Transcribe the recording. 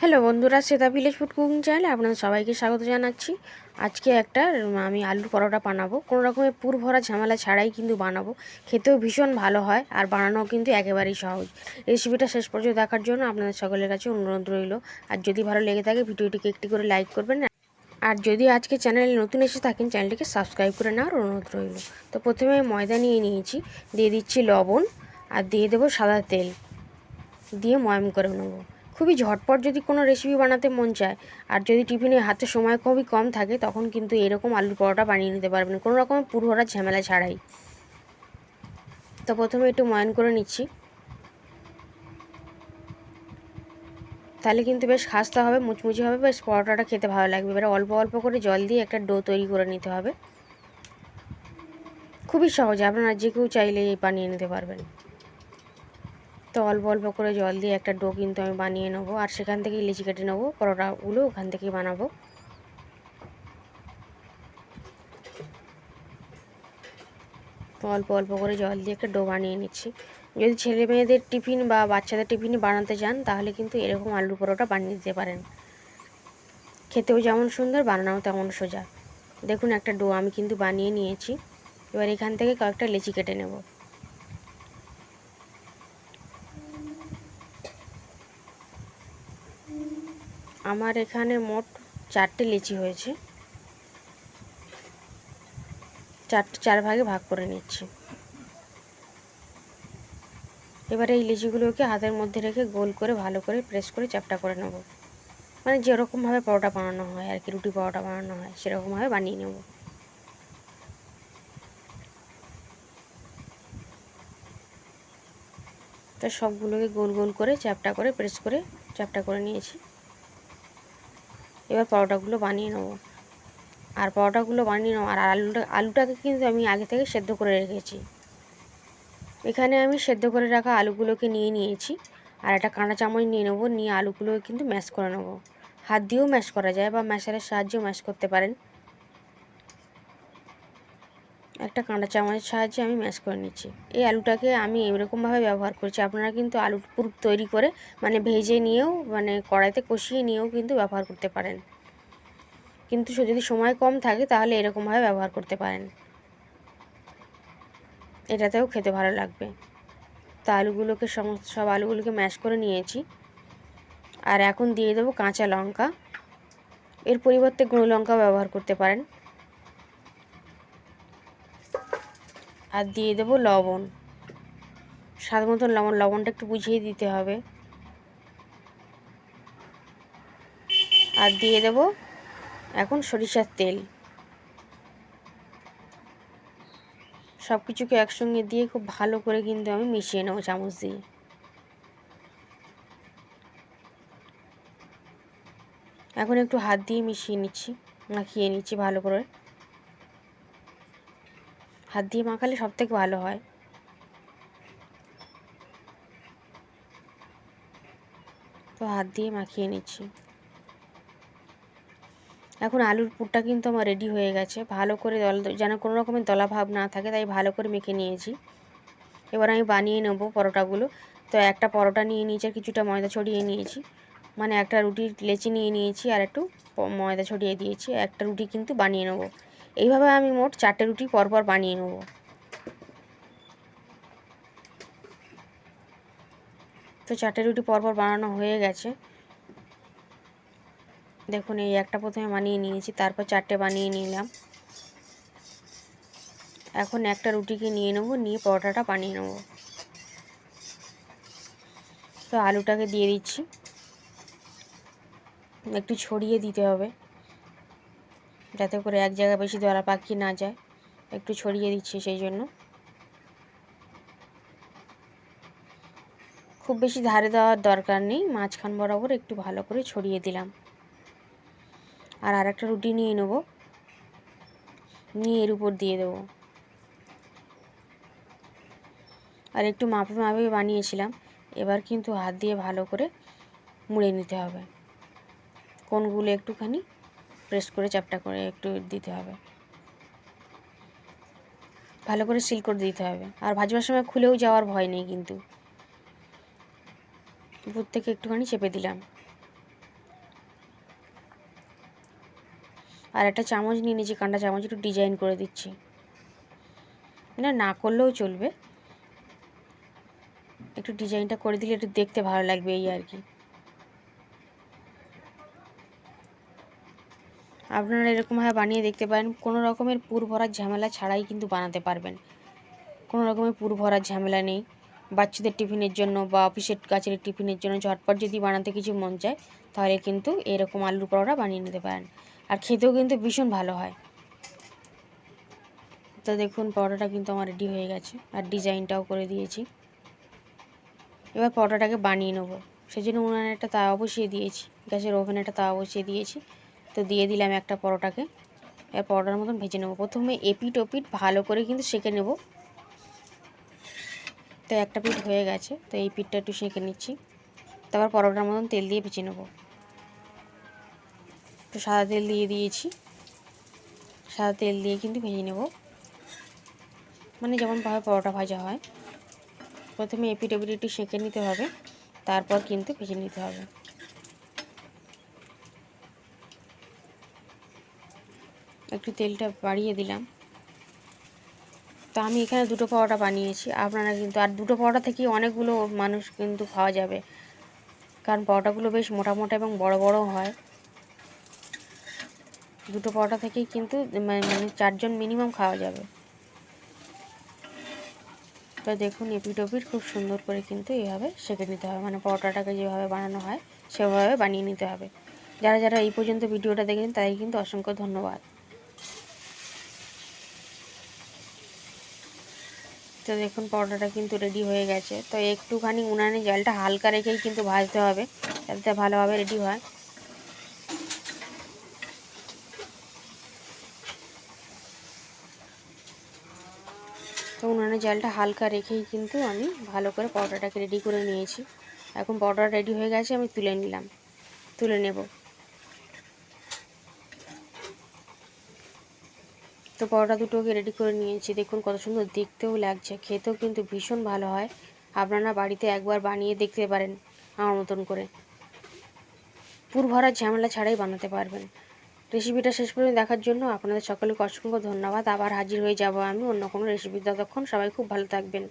Hello বন্ধুরা, Shweta village food cooking চ্যানেলে আপনাদের সবাইকে স্বাগত জানাচ্ছি। আজকে একটা আমি আলুর পরোটা বানাবো। কোনো রকমের পুর ভরা ঝামেলা ছাড়াই কিন্তু বানাবো। খেতেও ভীষণ ভালো হয় আর বানানোও কিন্তু একেবারেই সহজ। রেসিপিটা শেষ পর্যন্ত দেখার জন্য আপনাদের সকলের কাছে অনুরোধ রইল। আর যদি ভালো লেগে থাকে, ভিডিওটিকে একটি করে লাইক করবেন। আর যদি আজকে চ্যানেলে নতুন এসে থাকেন, চ্যানেলটিকে সাবস্ক্রাইব করে নেওয়ার অনুরোধ রইল। তো প্রথমে ময়দা নিয়ে নিয়েছি। দিয়ে দিচ্ছি লবণ আর দিয়ে দেবো সাদা তেল। দিয়ে ময়াম করে নেব। খুবই ঝটপট যদি কোনো রেসিপি বানাতে মন চায়, আর যদি টিফিনে হাতে সময় খুবই কম থাকে, তখন কিন্তু এরকম আলুর পরোটা বানিয়ে নিতে পারবেন। কোনো রকমের পুরোটা ঝামেলা ছাড়াই। তো প্রথমে একটু ময়ন করে নিচ্ছি। তাহলে কিন্তু বেশ খাস্তা হবে, মুচমুচি হবে, বেশ পরোটাটা খেতে ভালো লাগবে। এবারে অল্প অল্প করে জল দিয়ে একটা ডো তৈরি করে নিতে হবে। খুবই সহজ, আপনারা যে কেউ চাইলে বানিয়ে নিতে পারবেন। তো অল্প অল্প করে জল দিয়ে একটা ডো কিন্তু আমি বানিয়ে নেব। আর সেখান থেকেই লিচি কেটে নেব, পরোটাগুলো ওখান থেকেই বানাবো। তো অল্প অল্প করে জল দিয়ে একটা ডো বানিয়ে নিচ্ছি। যদি ছেলে মেয়েদের টিফিন বা বাচ্চাদের টিফিন বানাতে চান, তাহলে কিন্তু এরকম আলু পরোটা বানিয়ে দিতে পারেন। খেতেও যেমন সুন্দর, বানানোও তেমন সোজা। দেখুন, একটা ডো আমি কিন্তু বানিয়ে নিয়েছি। এবার এখান থেকে কয়েকটা লেচি কেটে নেব। আমার এখানে মোট চারটে লিচি হয়েছে। চারটে চার ভাগে ভাগ করে নিচ্ছি। এবারে এই লিচিগুলোকে হাতের মধ্যে রেখে গোল করে ভালো করে প্রেস করে চ্যাপটা করে নেব। মানে যেরকমভাবে পরোটা বানানো হয় আর কি, রুটি পরোটা বানানো হয়, সেরকমভাবে বানিয়ে নেব। তো সবগুলোকে গোল গোল করে চ্যাপটা করে প্রেস করে চ্যাপটা করে নিয়েছি। এবার পরোটাগুলো বানিয়ে নেব। আর পরোটাগুলো বানিয়ে নেব। আর আলুটা, আলুটাকে কিন্তু আমি আগে থেকে সেদ্ধ করে রেখেছি। এখানে আমি সেদ্ধ করে রাখা আলুগুলোকে নিয়ে নিয়েছি। আর একটা কাঁটা চামচ নিয়ে নেব। নিয়ে আলুগুলো কিন্তু ম্যাশ করে নেব। হাত দিয়েও ম্যাশ করা যায় বা ম্যাশারের সাহায্যেও ম্যাশ করতে পারেন। একটা কাঁটা চামচের সাহায্যে আমি ম্যাশ করে নিচ্ছি। এই আলুটাকে আমি এরকমভাবে ব্যবহার করছি। আপনারা কিন্তু আলুর পুর তৈরি করে মানে ভেজে নিয়েও মানে কড়াইতে কষিয়ে নিয়েও কিন্তু ব্যবহার করতে পারেন। কিন্তু যদি সময় কম থাকে, তাহলে এরকমভাবে ব্যবহার করতে পারেন। এটাতেও খেতে ভালো লাগবে। তা আলুগুলোকে সমস্ত সব আলুগুলোকে ম্যাশ করে নিয়েছি। আর এখন দিয়ে দেবো কাঁচা লঙ্কা। এর পরিবর্তে গুঁড়ো লঙ্কা ব্যবহার করতে পারেন। আর দিয়ে দেবো লবণ। স্বাদ মতন লবণ, লবণটা একটু বুঝিয়ে দিতে হবে। আর দিয়ে দেব এখন সরিষার তেল। সব কিছুকে একসঙ্গে দিয়ে খুব ভালো করে কিন্তু আমি মিশিয়ে নেব চামচ দিয়ে। এখন একটু হাত দিয়ে মিশিয়ে নিচ্ছি, মাখিয়ে নিচ্ছি ভালো করে। হাত দিয়ে মাখালে সব থেকে ভালো হয়। তো হাত দিয়ে মাখিয়ে নিচ্ছি। এখন আলুর পুরটা কিন্তু আমার রেডি হয়ে গেছে। ভালো করে দল, যেন কোনো রকমের দলা ভাব না থাকে, তাই ভালো করে মেখে নিয়েছি। এবার আমি বানিয়ে নেব পরোটাগুলো। তো একটা পরোটা নিয়ে নিয়েছি আর কিছুটা ময়দা ছড়িয়ে নিয়েছি। মানে একটা রুটির লেচি নিয়ে নিয়েছি আর একটু ময়দা ছড়িয়ে দিয়েছি। একটা রুটি কিন্তু বানিয়ে নেব। এইভাবে আমি মোট চারটে রুটি পরপর বানিয়ে নেব। তো চারটে রুটি পরপর বানানো হয়ে গেছে। দেখুন, এই একটা প্রথমে বানিয়ে নিয়েছি, তারপর চারটে বানিয়ে নিলাম। এখন একটা রুটিকে নিয়ে নেব, নিয়ে পরোটাটা বানিয়ে নেব। তো আলুটাকে দিয়ে দিচ্ছি। একটু ছড়িয়ে দিতে হবে। যাতে করে এক জায়গায় বেশি দলা পাখি না যায়। একটু ছড়িয়ে দিচ্ছি সেই জন্য। খুব বেশি ধারে দেওয়ার দরকার নেই। মাঝখান বরাবর একটু ভালো করে ছড়িয়ে দিলাম। আর আরেকটা রুটি নিয়ে নেব। নিয়ে এর উপর দিয়ে দেবো। আর একটু মাপে মাপে বানিয়েছিলাম। এবার কিন্তু হাত দিয়ে ভালো করে মুড়ে নিতে হবে। কোনগুলো একটুখানি? প্রেস করে চাপটা করে একটু দিতে হবে। ভালো করে সিল করে দিতে হবে। আর ভাজবার সময় খুলেও যাওয়ার ভয় নেই কিন্তু। উপর থেকে একটুখানি চেপে দিলাম। আর একটা চামচ নিয়ে নিয়েছি, কাঁটা চামচ একটু ডিজাইন করে দিচ্ছি। না না করলেও চলবে। একটু ডিজাইনটা করে দিলে একটু দেখতে ভালো লাগবে এই আর কি। আপনারা এরকমভাবে বানিয়ে দেখতে পারেন। কোনো রকমের পুর ভরার ঝামেলা ছাড়াই কিন্তু বানাতে পারবেন। কোনো রকমের পুর ভরার ঝামেলা নেই। বাচ্চাদের টিফিনের জন্য বা অফিসের কাছের টিফিনের জন্য ঝটপট যদি বানাতে কিছু মন চায়, তাহলে কিন্তু এরকম আলুর পরোটা বানিয়ে নিতে পারেন। আর খেতেও কিন্তু ভীষণ ভালো হয়। তো দেখুন, পরোটাটা কিন্তু আমার রেডি হয়ে গেছে আর ডিজাইনটাও করে দিয়েছি। এবার পরোটাটাকে বানিয়ে নেব। সেই জন্য উনানে একটা তাওয়া বসিয়ে দিয়েছি। গ্যাসের ওভেনে একটা তাওয়া বসিয়ে দিয়েছি। তো দিয়ে দিলাম একটা পরোটাকে। এবার পরোটার মতন ভেজে নেব। প্রথমে এপিট ওপিট ভালো করে কিন্তু সেঁকে নেব। তো একটা পিঠ হয়ে গেছে, তো এই পিঠটা একটু সেঁকে নিচ্ছি। তারপর পরোটার মতন তেল দিয়ে ভেজে নেব। তো সাদা তেল দিয়ে দিয়েছি। সাদা তেল দিয়ে কিন্তু ভেজে নেব। মানে যেমনভাবে পরোটা ভাজা হয়। প্রথমে এপিট এপিট একটু সেঁকে নিতে হবে। তারপর কিন্তু ভেজে নিতে হবে। একটু তেলটা বাড়িয়ে দিলাম। তো আমি এখানে দুটো পরোটা বানিয়েছি। আপনারা কিন্তু, আর দুটো পরোটা থেকে অনেকগুলো মানুষ কিন্তু খাওয়া যাবে। কারণ পরোটাগুলো বেশ মোটা মোটা এবং বড় বড় হয়। দুটো পরোটা থেকেই কিন্তু মানে চারজন মিনিমাম খাওয়া যাবে। তো দেখুন এপিট ওপিট খুব সুন্দর করে কিন্তু এইভাবে সেঁকে নিতে হবে। মানে পরোটাটাকে যেভাবে বানানো হয়, সেভাবে বানিয়ে নিতে হবে। যারা যারা এই পর্যন্ত ভিডিওটা দেখেছেন, তাদের কিন্তু অসংখ্য ধন্যবাদ। তো দেখুন পরোটাটা কিন্তু রেডি হয়ে গেছে। তো একটুখানি উনানে জলটা হালকা রেখেই কিন্তু ভাজতে হবে, যাতে ভালোভাবে রেডি হয়। তো উনানে জলটা হালকা রেখেই কিন্তু আমি ভালো করে পরোটাটাকে রেডি করে নিয়েছি। এখন পরোটা রেডি হয়ে গেছে, আমি তুলে নিলাম। তুলে নেব। তো পরোটা দুটোকে রেডি করে নিয়েছি। দেখুন কত সুন্দর দেখতেও লাগছে, খেতেও কিন্তু ভীষণ ভালো হয়। আপনারা বাড়িতে একবার বানিয়ে দেখতে পারেন আমার মতন করে। পুর ভরার ঝামেলা ছাড়াই বানাতে পারবেন। রেসিপিটা শেষ পর্যন্ত দেখার জন্য আপনাদের সকলকে অসংখ্য ধন্যবাদ। আবার হাজির হয়ে যাব আমি অন্য কোনো রেসিপি। ততক্ষণ সবাই খুব ভালো থাকবেন।